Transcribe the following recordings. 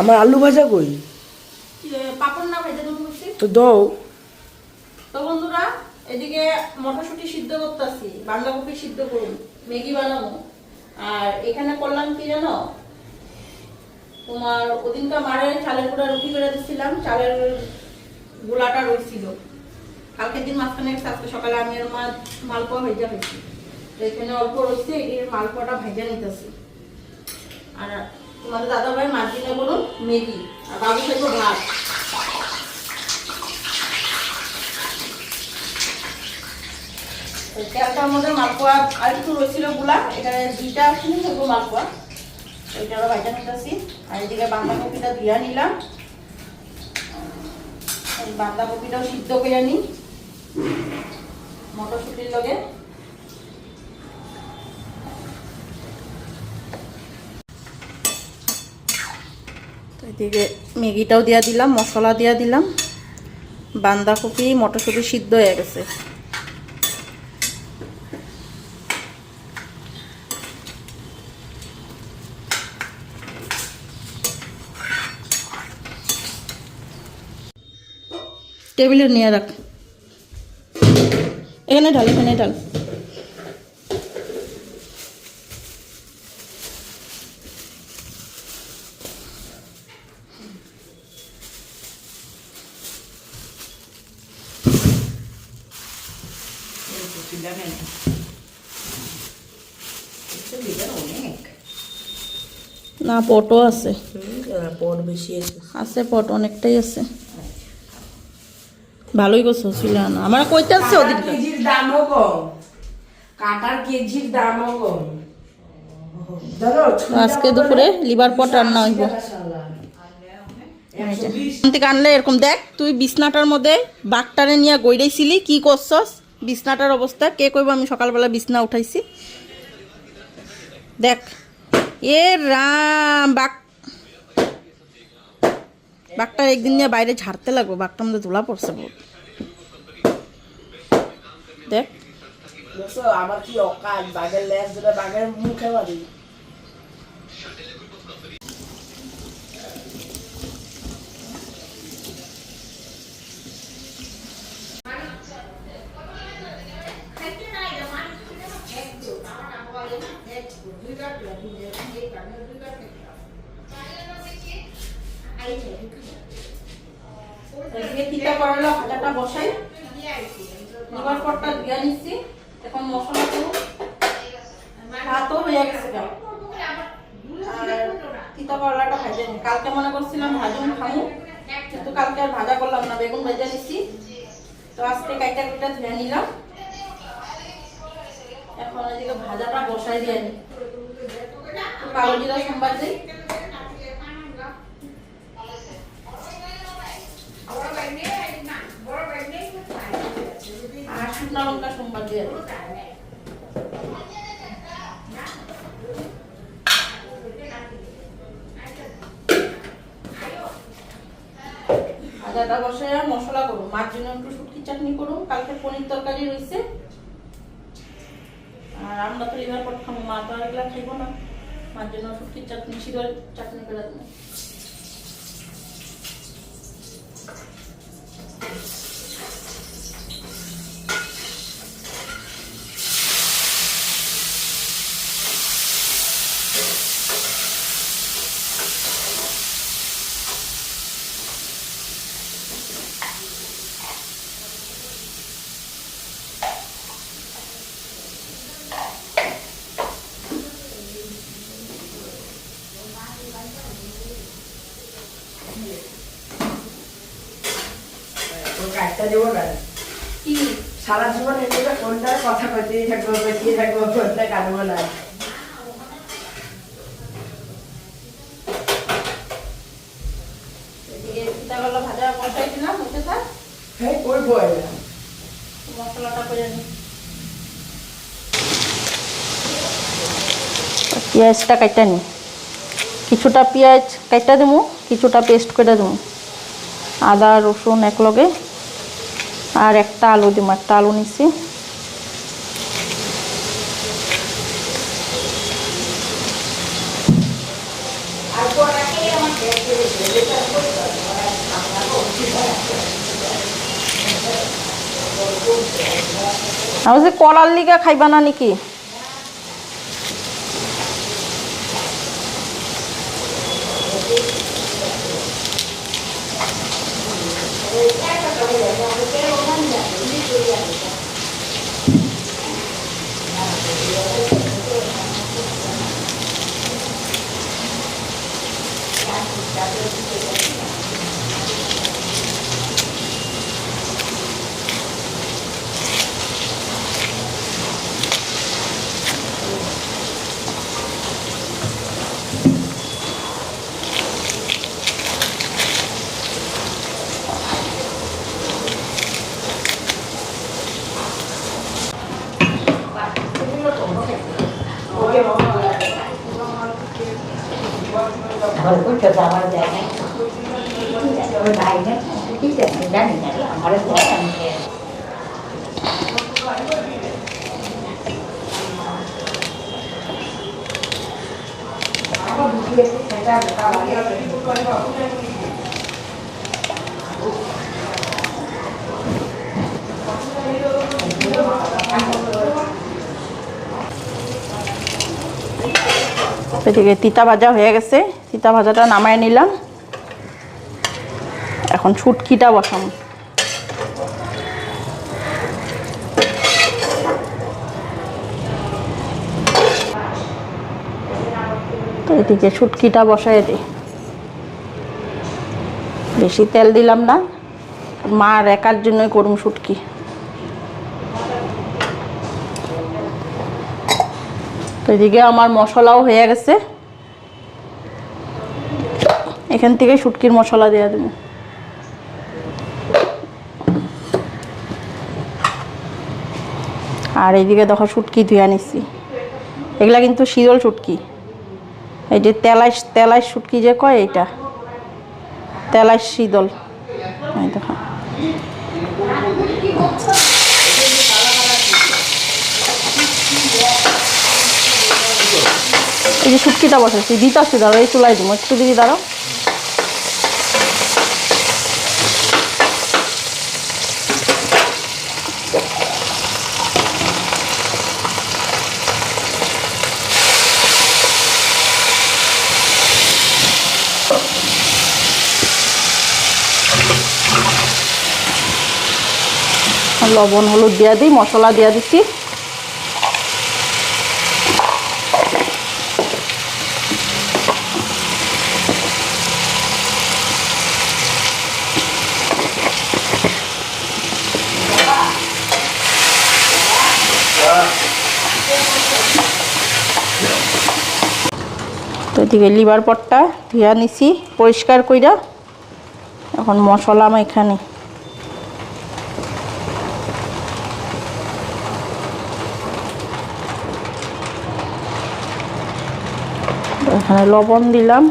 আমার আলু ভাজা কই? পাপড় না ভেজে বলছি তো দাও। তো বন্ধুরা এদিকে মটরশুঁটি সিদ্ধ করতেছি বাঁধাকপি সিদ্ধ করুন ম্যাগি বানাবো। আর এখানে করলাম কি জানো? তোমার ওদিনকার মারে চালের গুঁড়া রুটি করে দিচ্ছিলাম চালের গোলাটা রয়েছিল কালকের দিন মাঝখানে আজকে সকালে আমি আর মা মালপোয়া ভেজা হয়েছি এখানে অল্প রয়েছে এই মালপোয়াটা ভেজা নিতেছি। আর তোমাদের দাদা ভাই মাছ দিনে বলুন, ম্যাগি। আর বাবু খাইবো ভাত। তেলটার মধ্যে মালপোয়া, আর একটু রয়েছিলগুলা এখানে দুইটা শুনে থাকব মালপোয়া। ওইটা আরও ভাজা নিতেছি। আর এদিকে বাঁধাকপিটা ধুয়া নিলাম। বাঁধাকপিটাও সিদ্ধ করে নিই মটরশুটির লগে। এদিকে ম্যাগিটাও দিয়া দিলাম, মশলা দিয়া দিলাম। বাঁধাকপি, মটরশুঁটি সিদ্ধ হয়ে গেছে। টেবিলে নিয়ে রাখ। এখানে ঢাল এখানে ঢাল। না পটও আছে। পট বেশি আছে। আছে পট অনেকটাই আছে। ভালোই করছ ছিল না আমার কইতে আসছে ওদিকে কেজির দামও কম। কাটার কেজির দামও কম। আজকে দুপুরে লিভার পট রান্না হইব। এখান থেকে আনলে এরকম দেখ তুই বিছনাটার মধ্যে বাঘটারে নিয়ে গইড়াইছিলি কি করছস? বিছনাটার অবস্থা কে কইব আমি সকালবেলা বিছনা উঠাইছি। দেখ এ রাম বাঘ বাঘটা একদিন নিয়ে বাইরে ঝাড়তে লাগবো বাঘটার মধ্যে ধুলা পড়ছে বহুত। দেখ। আমার কি অকাল, বাঘের লেজ বাঘের মুখে মারি এদিকে তিতা করলা ভাজাটা বসাই লিভার পটটা ধুয়ে নিচ্ছি এখন মশলা করব ভাতও হয়ে গেছে গা। আর তিতা করলাটা ভাজে নি কালকে মনে করছিলাম ভাজুন খামু কিন্তু কালকে আর ভাজা করলাম না বেগুন ভেজে নিচ্ছি তো আজকে কাইটা কুইটা ধুয়ে নিলাম এখন এদিকে ভাজাটা বসাই দিয়ে নি। একটু কালো জিরা সোমবার দিই সোমবার দিয়ে ভাজাটা বসে মশলা করো মার জন্য একটু শুটকি চাটনি করুন। কালকে পনির তরকারি রয়েছে। আর আমরা তো এবার পট খাব মা তো আর এগুলা খাইবো না। মার জন্য শুটকির চাটনি শিরের চাটনি করে দেবো। কাজটা দেবো না। কি সারা জীবন এগুলো কোনটা কথা কইতেই থাকব কইতেই থাকব কোনটা কাটবো না। ভাজা বসাই দিলাম হতে থাক। হ্যাঁ করব মশলাটা করে নিই পেঁয়াজটা কাটা নি। কিছুটা পেঁয়াজ কাটা দেবো কিছুটা পেস্ট করে দেবো। আদা রসুন একলগে। আর একটা আলু দিব একটা আলু নিছি। কলার লিগে খাইবা না নাকি? ভরপুর তো যাওয়ার জায়গা ওই বাইরে ঠিক আছে জানি না আমার খেয়ে এদিকে তিতা ভাজা হয়ে গেছে। তিতা ভাজাটা নামায় নিলাম। এখন ছুটকিটা বসাম। তো এদিকে ছুটকিটা বসাই দিই বেশি তেল দিলাম না। মার একার জন্যই করুম শুটকি তো এদিকে আমার মশলাও হয়ে গেছে। এখান থেকে শুটকির মশলা দেওয়া দেবো। আর এইদিকে দেখো শুটকি ধুয়ে নিচ্ছি এগুলা কিন্তু শীতল শুটকি। এই যে তেলাই তেলাই শুটকি যে কয় এইটা? তেলাই শীতল এই দেখো। এই যে শুটকিটা বসাচ্ছি দিতাছি দাঁড়াও, এই চুলাই দিব একটু দিদি দাঁড়াও। লবণ, হলুদ দিয়া দিই, মশলা দিয়া দিচ্ছি। এদিকে লিভার পটটা ধুয়া নিছি, পরিষ্কার কইরা। এখন মশলা আমি এখানে। এখানে লবণ দিলাম।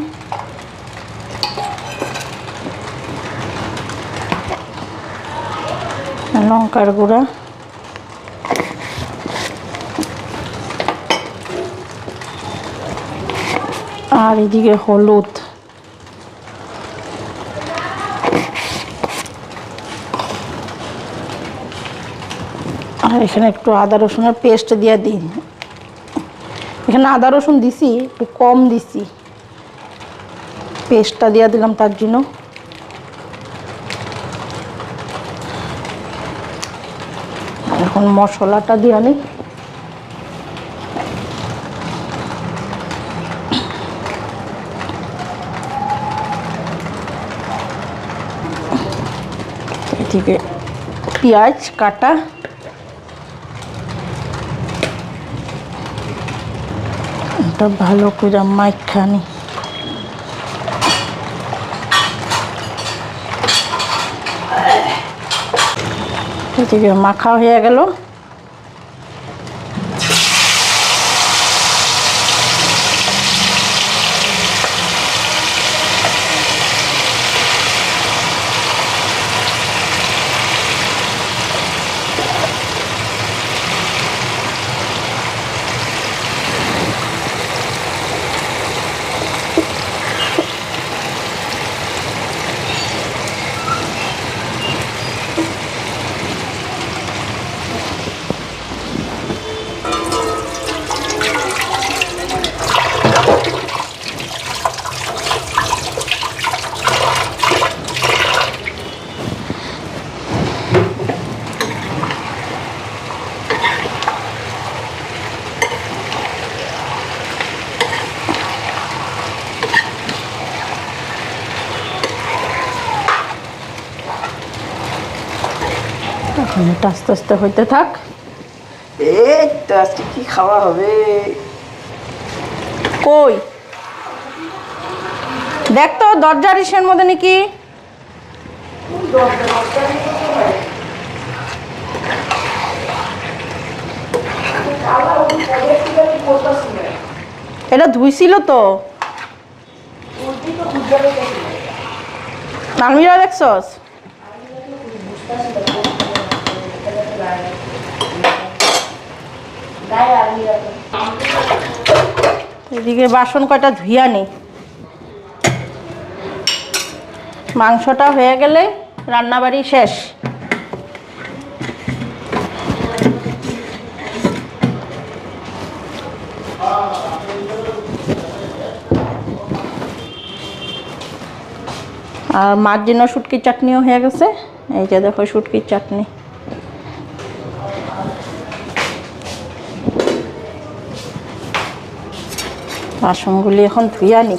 লঙ্কার গুঁড়া। আর এদিকে হলুদ। আর এখানে একটু আদা রসুনের পেস্ট দিয়ে দিই। এখানে আদা রসুন দিছি, একটু কম দিছি। পেস্টটা দিয়ে দিলাম তার জন্য। এখন মশলাটা দিয়ে নিই এদিকে পেঁয়াজ কাটা। এটা ভালো করে মাইখানি এদিকে মাখা হয়ে গেল। এটা আস্তে আস্তে হইতে থাক। এই তো আজকে কি খাওয়া হবে? কই? দেখ তো দরজার ইসের মধ্যে নাকি? এটা ধুইছিল তো। আলমিরা দেখছস? এদিকে বাসন কয়টা ধুইয়া নেই মাংসটা হয়ে গেলে রান্নাবাড়ি শেষ। আর মার জন্য শুটকির চাটনিও হয়ে গেছে। এই যে দেখো শুটকির চাটনি। বাসনগুলি এখন ধুইয়া নি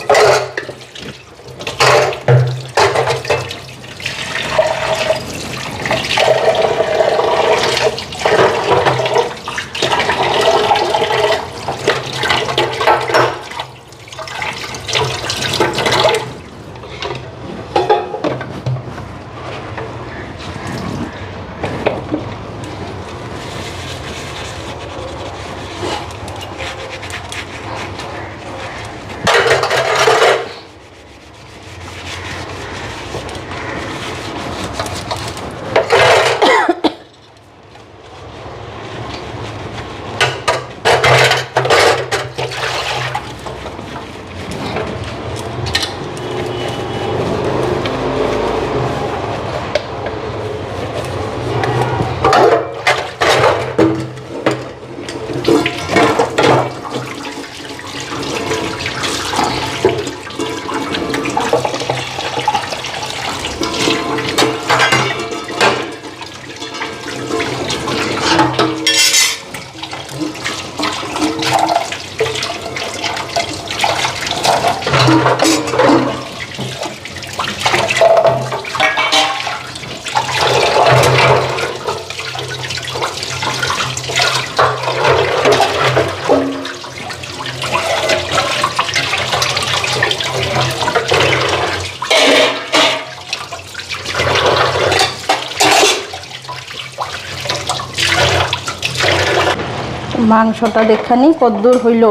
মাংসটা দেখানি কদ্দূর হইল।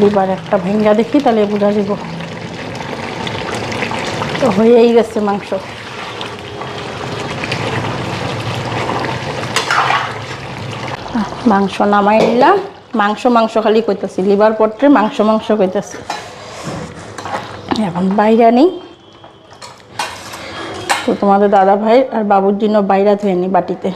লিবার একটা ভেঙ্গা দেখি, তাহলে বোঝা যাব। তো হয়েই গেছে মাংস। মাংস নামাই নিলাম। মাংস মাংস খালি কইতাছি, লিভার পট্রে মাংস মাংস কইতাছি। এখন বাইরা নেই। তো তোমাদের দাদা ভাই আর বাবুর জন্য বাইরা ধুয়ে নি বাটিতে।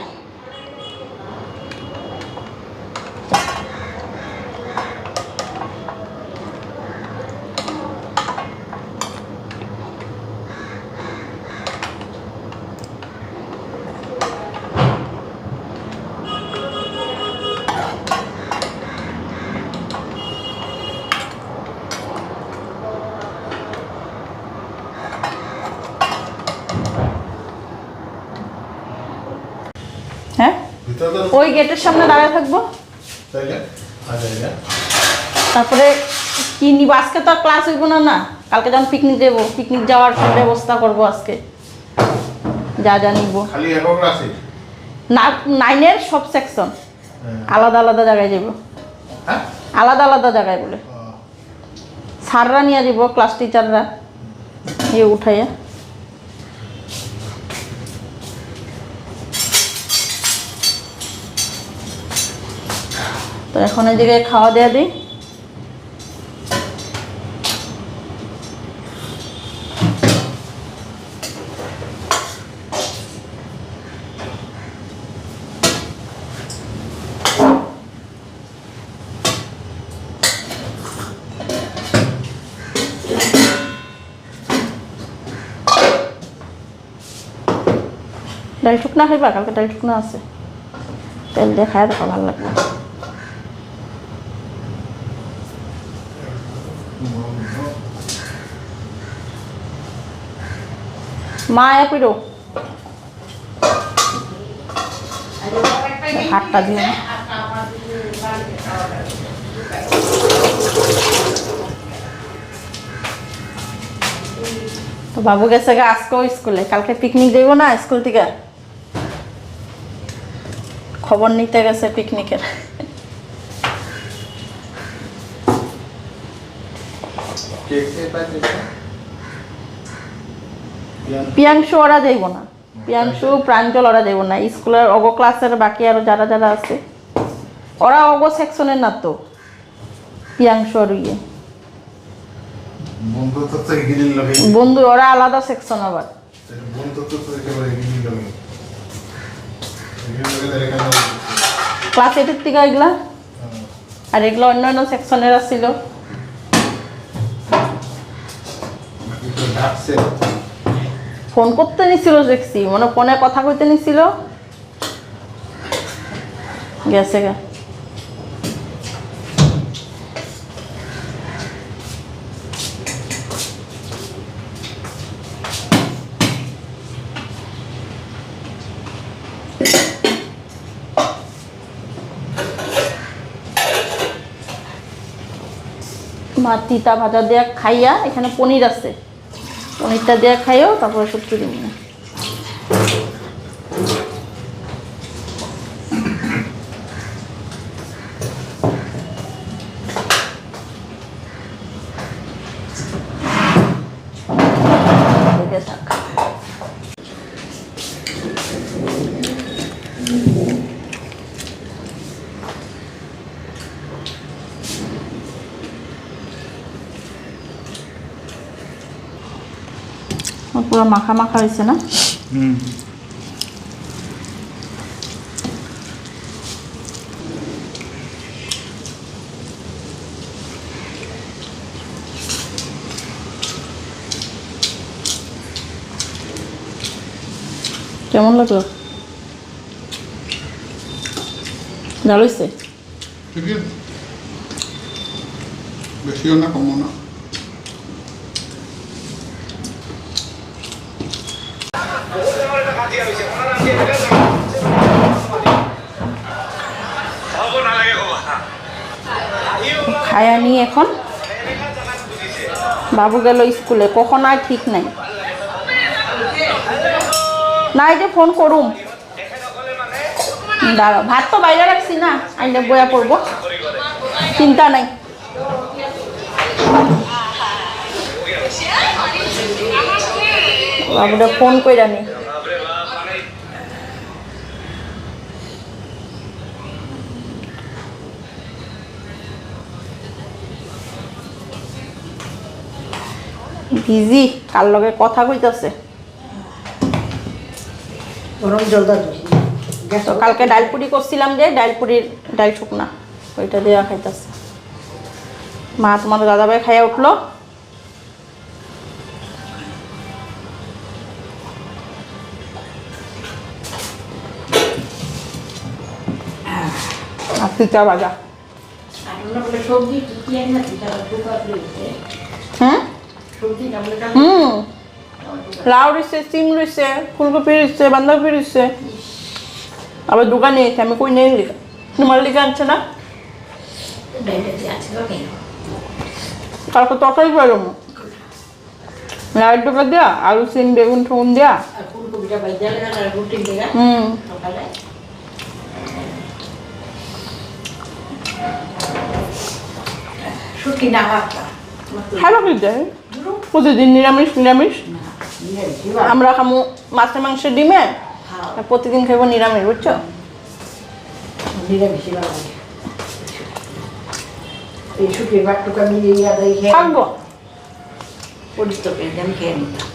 ওই গেটের সামনে দাঁড়ায় থাকব। তারপরে কি নিব? আজকে তো আর ক্লাস হইব না না। কালকে যখন পিকনিক যাব পিকনিক যাওয়ার সব ব্যবস্থা করব আজকে। যা যা নিব। না নাইনের সব সেকশন হ্যাঁ। আলাদা আলাদা জায়গায় যাব। হ্যাঁ? আলাদা আলাদা জায়গায় বলে। স্যাররা নিয়ে যাব ক্লাস টিচাররা এ উঠাইয়া। এখন জায়গায় খাওয়া দেওয়া দিই। ডাল শুকনা খাইবা? কালকে ডাল শুকনা আছে। তেল দিয়ে খাই দেখো ভালো লাগবে। মা আয়া পিরো হাতটা দিয়ে। তো বাবু গেছে গা আজকেও স্কুলে। কালকে পিকনিক যাইব না স্কুল থেকে? খবর নিতে গেছে পিকনিকের কেক পিয়াংশু ওরা যাইব না। পিয়াংশু প্রাঞ্জল ওরা যাইব না। স্কুলের অগ ক্লাসের বাকি আরও যারা যারা আছে ওরা অগ সেকশনের না তো পিয়াংশু আর ইয়ে। বন্ধু ওরা আলাদা সেকশন আবার। ক্লাস এইটের থেকে এগুলা? আর এগুলো অন্য অন্য সেকশনের আসছিল ফোন করতে নিছিল দেখছি মানে ফোনে কথা কইতে নিছিল। গেছে গা। মা তিতা ভাজা দেয়া খাইয়া এখানে পনির আছে। পনিরটা দেওয়া খাইও তারপরে শুক্তি দিব না লেগে থাক। পুরো মাখা মাখা হয়েছে না হুম কেমন লাগল ভালো হয়েছে ঠিক আছে বেশিও না কমও না খায়া নিয়ে এখন বাবু গেল স্কুলে। কখন আর ঠিক নাই। না এই যে ফোন করুম। দাঁড়া ভাত তো বাইরে রাখছি না, আইলে বয়া পড়ব। চিন্তা নাই। বাবুটা ফোন কইরা নি। বিজি কার লগে কথা কইতাছে? গরম জল তো। কালকে ডালপুরি করছিলাম যে ডালপুরির ডাল শুকনা ওইটা দেওয়া খাইতেছে। মা তোমার দাদাভাই খাইয়া উঠল। আর তিতা ভাজা। সবজি হুম। লাউ রয়েছে সিম রয়েছে ফুলকপি রয়েছে বাঁধাকপি রয়েছে আবার দোকানে এসে আমি কই নেই লিখা। তোমার লিখে আনছে না? কালকে তরকারি করলাম লাউয়ের ডোকা দেয়া আলু সিম বেগুন ঠুন দেগা হুম। ভালো কি দেয় প্রতিদিন নিরামিষ নিরামিষ। আমরা খামু মাছের মাংস ডিমে হ্যাঁ। প্রতিদিন খাইব নিরামিষ বুঝছ? থাকব। পরিচিত আমি খেয়ে নিতাম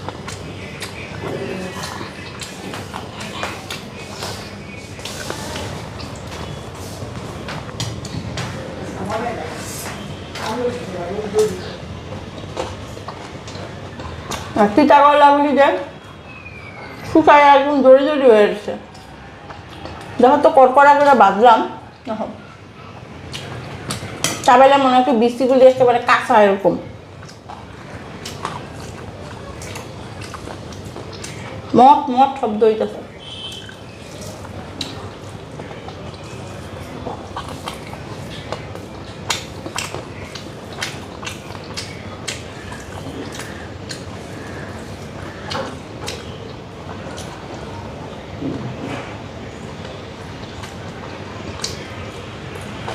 পিঠা কলাগুলি যে শুকায় একদম জড়ি জড়ি হয়ে গেছে যখন তো করকড়া করে বাজলাম তাবেলা মনে হয় বৃষ্টিগুলি একেবারে মানে কাঁচা এরকম। মত মত শব্দ হইতেছে।